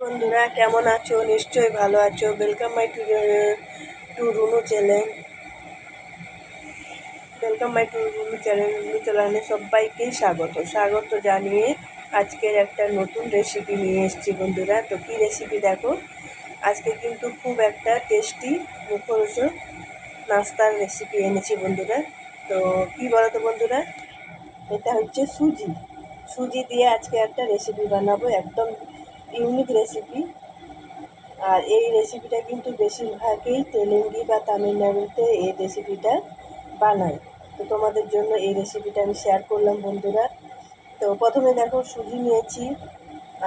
বন্ধুরা, কেমন আছো? নিশ্চয়ই ভালো আছো। Welcome my to to Runu channel welcome my to Runu channel Runu চ্যানেলে সবাইকেই স্বাগত। স্বাগত জানিয়ে আজকের একটা নতুন রেসিপি নিয়ে এসেছি বন্ধুরা। তো কী রেসিপি দেখো? আজকে কিন্তু খুব একটা টেস্টি মুখরোচক নাস্তার রেসিপি এনেছি বন্ধুরা। তো কী বলো তো বন্ধুরা? এটা হচ্ছে সুজি। সুজি দিয়ে আজকে একটা রেসিপি বানাবো, একদম ইউনিক রেসিপি আর এই রেসিপিটা কিন্তু বেশিরভাগই তেলেঙ্গি বা তামিলনাড়ুতে এই রেসিপিটা বানায়। তো তোমাদের জন্য এই রেসিপিটা আমি শেয়ার করলাম, বন্ধুরা। তো প্রথমে দেখো সুজি নিয়েছি,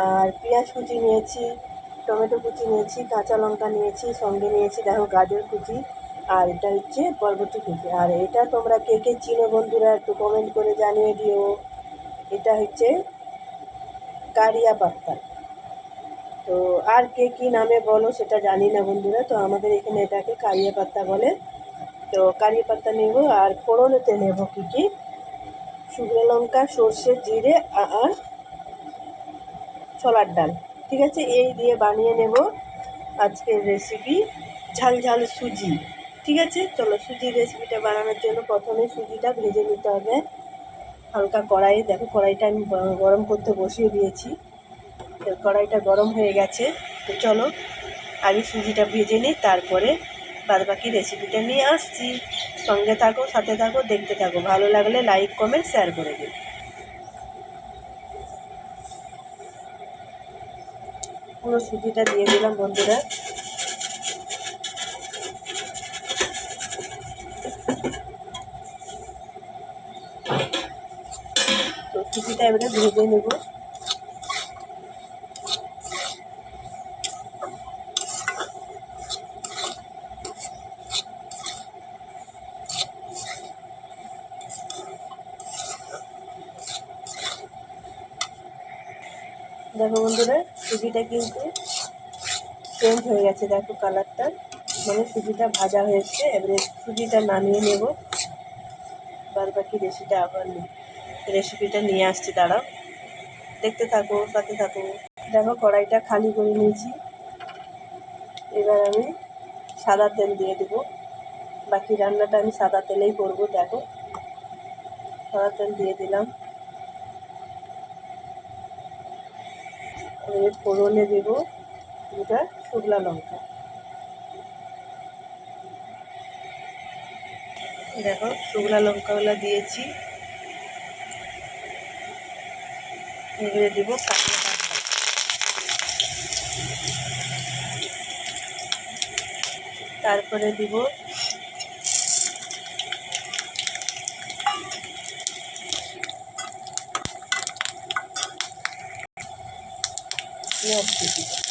আর পেঁয়াজ কুচি নিয়েছি, টমেটো কুচি নিয়েছি, কাঁচা লঙ্কা নিয়েছি, সঙ্গে নিয়েছি দেখো গাজর কুচি, আর এটা হচ্ছে বরবটি কুচি। আর এটা তোমরা কে কে চিনো বন্ধুরা একটু কমেন্ট করে জানিয়ে দিও। এটা হচ্ছে কারিয়া পাত্তা। তো আর কে কী নামে বলো সেটা জানি না বন্ধুরা। তো আমাদের এখানে এটাকে কারিয়া পাত্তা বলে। তো কারিয়া পাত্তা নেব আর ফোড়নেতে নেব কী কী? শুকনো লঙ্কা, সর্ষে, জিরে আর ছোলার ডাল। ঠিক আছে? এই দিয়ে বানিয়ে নেব আজকের রেসিপি ঝাল ঝাল সুজি। ঠিক আছে? চলো সুজির রেসিপিটা বানানোর জন্য প্রথমে সুজিটা ভেজে নিতে হবে। হালকা কড়াই দেখো কড়াইটা আমি গরম করতে বসিয়ে দিয়েছি। কড়াইটা গরম হয়ে গেছে। তো চলো, আগে সুজিটা ভেজে নিই, তারপরে বাদ বাকি রেসিপিটা নিয়ে আসছি। সঙ্গে থাকো, সাথে থাকো, দেখতে থাকো। ভালো লাগলে লাইক কমেন্ট শেয়ার করে দিন পুরো সুজিটা দিয়ে দিলাম বন্ধুরা। তো সুজিটা এবারে ভেজে নেব। দেখো বন্ধুরা, সুজিটা কিন্তু চেঞ্জ হয়ে গেছে, দেখো কালারটা মানে সুজিটা ভাজা হয়েছে, এবারে সুজিটা নামিয়ে নেব। বাদ বাকি রেসিপিটা আবার রেসিপিটা নিয়ে আসছি, দাঁড়াও। দেখতে থাকো, সাথে থাকো। দেখো কড়াইটা খালি করে নিয়েছি। এবার আমি সাদা তেল দিয়ে দেবো। বাকি রান্নাটা আমি সাদা তেলেই করব, দেখো। সাদা তেল দিয়ে দিলাম। এর ফোড়নে দেব দুটা শুকলা লঙ্কা। দেখো শুকলা লঙ্কাগুলো দিয়েছি। এগুলো দিব তারপরে দিব পেঁয়াজ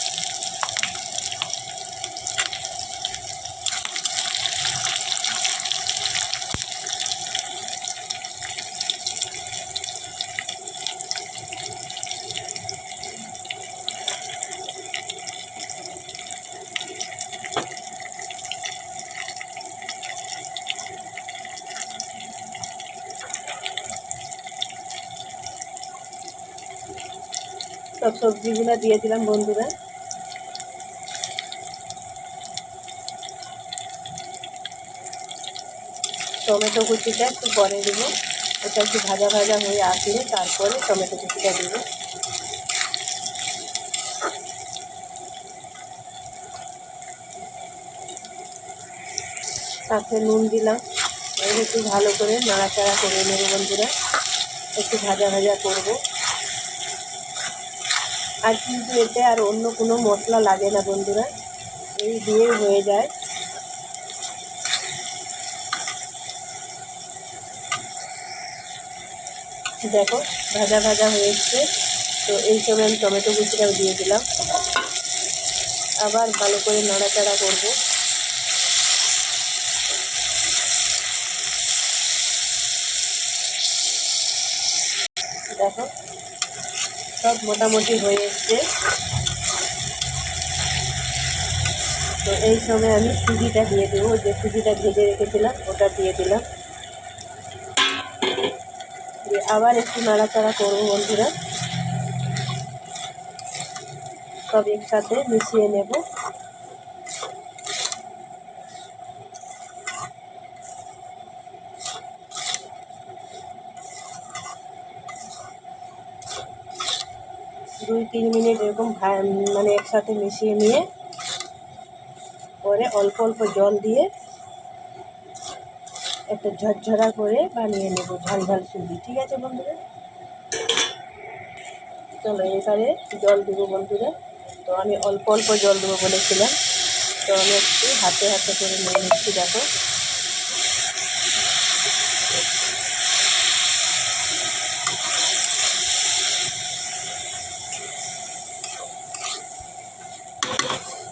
সব সবজিগুলো দিয়ে দিলাম বন্ধুরা। টমেটো কুচিটা একটু পরে দেবো। ওটা একটু ভাজা ভাজা হয়ে আসলে তারপরে টমেটো কুচিটা দেবো। সাথে নুন দিলাম। এবার একটু ভালো করে নাড়াচাড়া করে নেব বন্ধুরা। একটু ভাজা ভাজা করব। আর কিন্তু এতে আর অন্য কোনো মশলা লাগে না বন্ধুরা। এই দিয়েই হয়ে যায়। দেখো, ভাজা ভাজা হয়েছে। তো এই সময় আমি টমেটো কুচিটাও দিয়ে দিলাম। আবার ভালো করে নাড়াচাড়া করব। দেখো সব মোটামুটি হয়ে এসছে। তো এই সময় আমি সুজিটা দিয়ে দেবো যে সুজিটা ভেজে রেখেছিলাম, ওটা দিয়ে দিলাম। দিয়ে আবার একটু নাড়াচাড়া করব বন্ধুরা। সব একসাথে মিশিয়ে নেব। দুই, তিন মিনিট এরকম মানে একসাথে মিশিয়ে নিয়ে পরে অল্প অল্প জল দিয়ে একটা ঝরঝরা করে বানিয়ে নেব, ঝাল ঝাল সুজি। ঠিক আছে বন্ধুরা? চলো এবারে জল দেবো বন্ধুরা। তো আমি অল্প অল্প জল দেবো বলেছিলাম। তো আমি একটু হাতে হাতে করে নিয়ে নিচ্ছি, দেখো।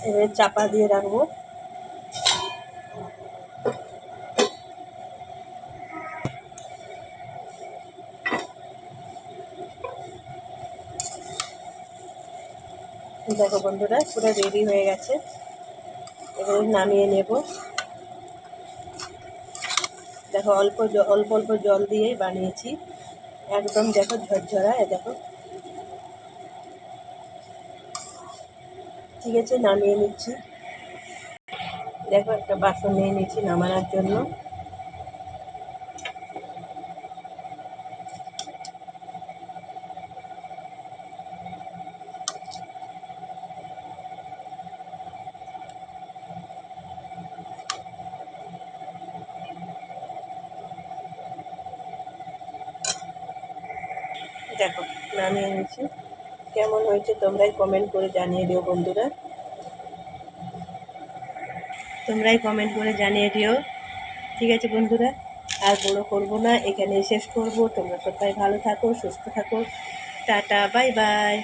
এবারে চাপা দিয়ে রাখব। দেখো বন্ধুরা, পুরো রেডি হয়ে গেছে। এবারে নামিয়ে নেব। দেখো, অল্প অল্প অল্প জল দিয়ে বানিয়েছি। একদম দেখো ঝরঝরা দেখো। ঠিক আছে নামিয়ে নিচ্ছি। দেখো একটা বাসন নিয়ে নিচ্ছি নামানোর জন্য। দেখো নামিয়ে নিচ্ছি। কেমন হয়েছে তোমরাই কমেন্ট করে জানিয়ে দিও বন্ধুরা। তোমরাই কমেন্ট করে জানিয়ে দিও। ঠিক আছে বন্ধুরা, আর বড়ো করব না এখানে শেষ করব। তোমরা সবাই ভালো থাকো, সুস্থ থাকো। Tata bye bye